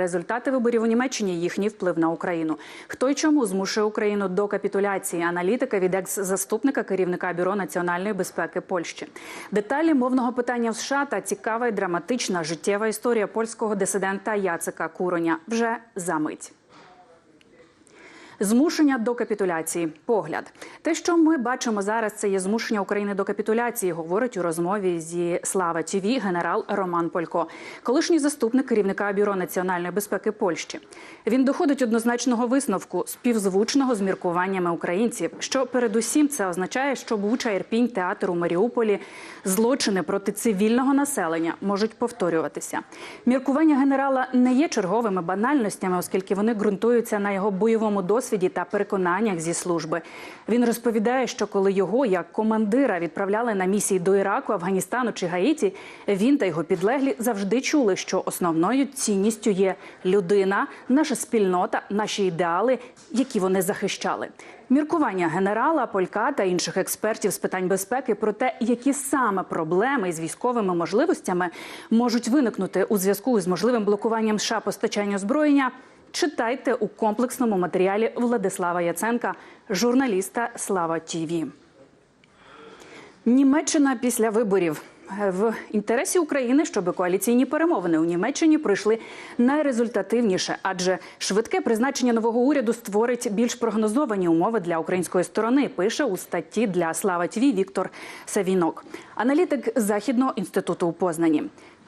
Результати виборів у Німеччині їхній вплив на Україну. Хто й чому змушує Україну до капітуляції? Аналітика від екс-заступника керівника бюро національної безпеки Польщі. Деталі мовного питання в США та цікава і драматична життєва історія польського дисидента Яцика Куроня вже за мить. Змушення до капітуляції. Погляд. Те, що ми бачимо зараз, це є змушення України до капітуляції, говорить у розмові зі Слава ТВ генерал Роман Полько, колишній заступник керівника бюро національної безпеки Польщі. Він доходить однозначного висновку, співзвучного з міркуваннями українців. Що передусім це означає, що Буча, Ірпінь, театр у Маріуполі, злочини проти цивільного населення можуть повторюватися. Міркування генерала не є черговими банальностями, оскільки вони ґрунтуються на його бойовому досвіді та переконаннях зі служби. Він розповідає, що коли його як командира відправляли на місії до Іраку, Афганістану чи Гаїті, він та його підлеглі завжди чули, що основною цінністю є людина, наша спільнота, наші ідеали, які вони захищали. Міркування генерала, Полька та інших експертів з питань безпеки про те, які саме проблеми з військовими можливостями можуть виникнути у зв'язку з можливим блокуванням США постачання озброєння. Читайте у комплексному матеріалі Владислава Яценка, журналіста Слава Тіві. Німеччина після виборів. В інтересі України, щоб коаліційні перемовини у Німеччині пройшли найрезультативніше, адже швидке призначення нового уряду створить більш прогнозовані умови для української сторони. Пише у статті для Слава ТВ Віктор Савінок, аналітик Західного інституту у Познані.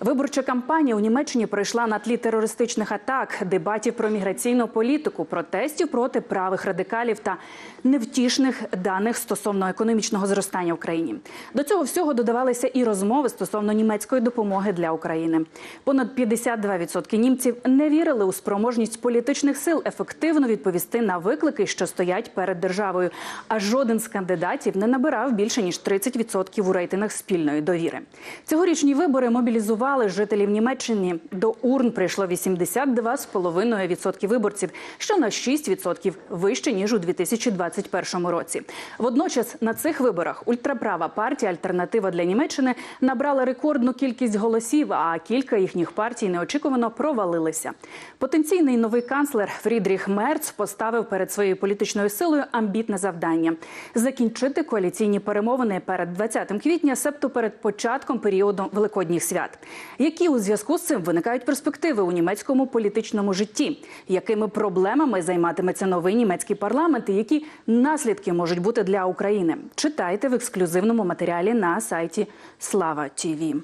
Виборча кампанія у Німеччині пройшла на тлі терористичних атак, дебатів про міграційну політику, протестів проти правих радикалів та невтішних даних стосовно економічного зростання в країні. До цього всього додавалися і розмови стосовно німецької допомоги для України. Понад 52% німців не вірили у спроможність політичних сил ефективно відповісти на виклики, що стоять перед державою. А жоден з кандидатів не набирав більше ніж 30% у рейтингах спільної довіри. Цьогорічні вибори мобілізували жителів Німеччини. До урн прийшло 82,5% виборців, що на 6% вище ніж у 2021 році. Водночас на цих виборах ультраправа партія Альтернатива для Німеччини набрала рекордну кількість голосів, а кілька їхніх партій неочікувано провалилися. Потенційний новий канцлер Фрідріх Мерц поставив перед своєю політичною силою амбітне завдання закінчити коаліційні перемовини перед 20 квітня, себто перед початком періоду великодніх свят. Які у зв'язку з цим виникають перспективи у німецькому політичному житті? Якими проблемами займатиметься новий німецький парламент? і Які наслідки можуть бути для України? Читайте в ексклюзивному матеріалі на сайті Слава ТІВІ.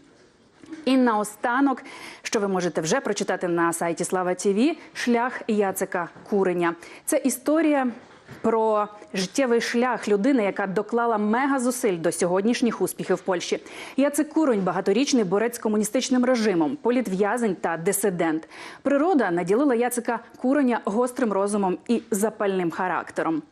І наостанок, що ви можете вже прочитати на сайті Слава ТІВІ, шлях Яцика Куреня. Це історія про життєвий шлях людини, яка доклала мега зусиль до сьогоднішніх успіхів в Польщі. Яцек Куронь багаторічний борець з комуністичним режимом, політв'язень та дисидент. Природа наділила Яцика Куроня гострим розумом і запальним характером.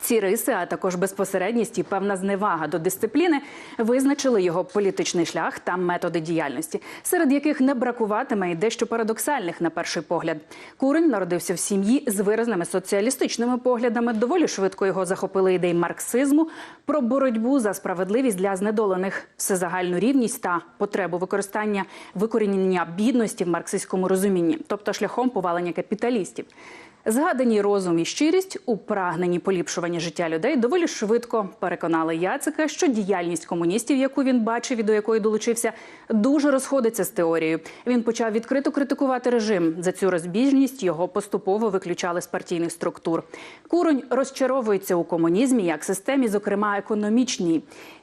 Ці риси, а також безпосередність і певна зневага до дисципліни, визначили його політичний шлях та методи діяльності, серед яких не бракуватиме і дещо парадоксальних на перший погляд. Курень народився в сім'ї з виразними соціалістичними поглядами. Доволі швидко його захопили ідеї марксизму про боротьбу за справедливість для знедолених, всезагальну рівність та потребу використання викорінення бідності в марксистському розумінні, тобто шляхом повалення капіталістів. Згадані розум і щирість у прагненні поліпшування життя людей доволі швидко переконали Яцика, що діяльність комуністів, яку він бачив і до якої долучився, дуже розходиться з теорією. Він почав відкрито критикувати режим. За цю розбіжність його поступово виключали з партійних структур. Куронь розчаровується у комунізмі як системі, зокрема економічній.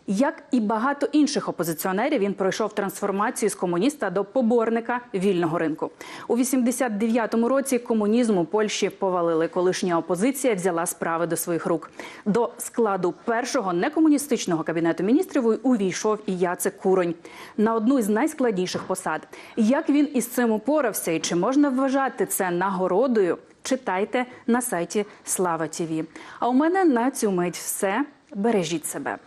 Як і багато інших опозиціонерів, він пройшов трансформацію з комуніста до поборника вільного ринку. У 89-му році комунізм у Польщі повалили. Колишня опозиція взяла справи до своїх рук. До складу першого некомуністичного кабінету міністрів увійшов і Яцек Куронь на одну із найскладніших посад. Як він із цим упорався, і чи можна вважати це нагородою? Читайте на сайті Слава Тіві. А у мене на цю мить все. Бережіть себе.